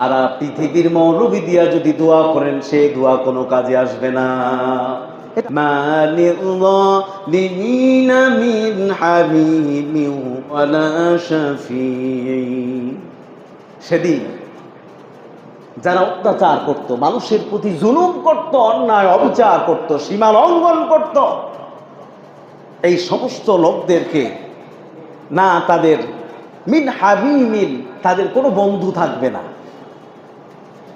আর পৃথিবীর মৌলবি দিয়া যদি দোয়া করেন সেই দোয়া কোনো কাজে আসবে না। সেদিন যারা অত্যাচার করত, মানুষের প্রতি জুলুম করত, অন্যায় অবিচার করত, সীমা লঙ্ঘন করত, এই সমস্ত লোকদেরকে না তাদের মিন হাবি হাবিমিন তাদের কোনো বন্ধু থাকবে না।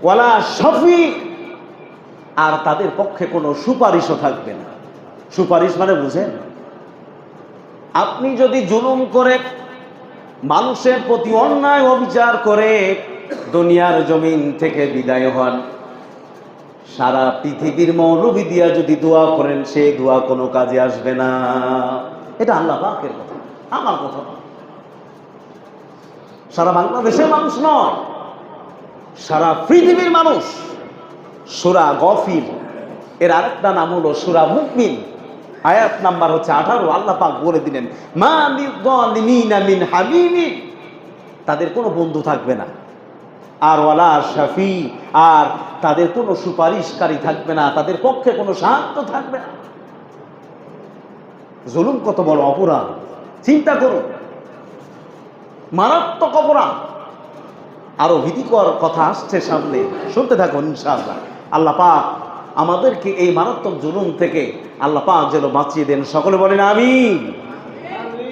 ওয়ালা শফি আর তাদের পক্ষে কোনো সুপারিশও থাকবে না। সুপারিশ মানে বুঝেন? আপনি যদি জুলুম করে, মানুষের প্রতি অন্যায় অবিচার করে, দুনিয়ার জমিন থেকে বিদায় হন। সারা পৃথিবীর মৌলবি দিয়া যদি দোয়া করেন সেই দোয়া কোনো কাজে আসবে না। এটা আল্লাহ পাকের কথা, আমার কথা সারা বাংলাদেশের মানুষ নয়। সারা পৃথিবীর মানুষ, সুরা গফির, এর আরেকটা নাম হলো সুরা মুকমিন আয়াত নাম্বার হচ্ছে আঠারো, আল্লাহ পাক বলে দিলেন, মা তাদের কোনো বন্ধু থাকবে না। আর ওয়ালা শাফি, আর তাদের কোনো সুপারিশকারী থাকবে না, তাদের পক্ষে কোনো সাহায্য থাকবে না। জুলুম কত বড় অপরাধ। চিন্তা করুন, মারাত্মক অপরাধ। আরও ভীতিকর কথা আসছে সামনে। শুনতে থাকুন, ইনশাআল্লাহ। আল্লাহ পাক আমাদেরকে এই মারাত্মক জুলুম থেকে আল্লাহ পাক যেন বাঁচিয়ে দেন। সকলে বলেন, আমিন।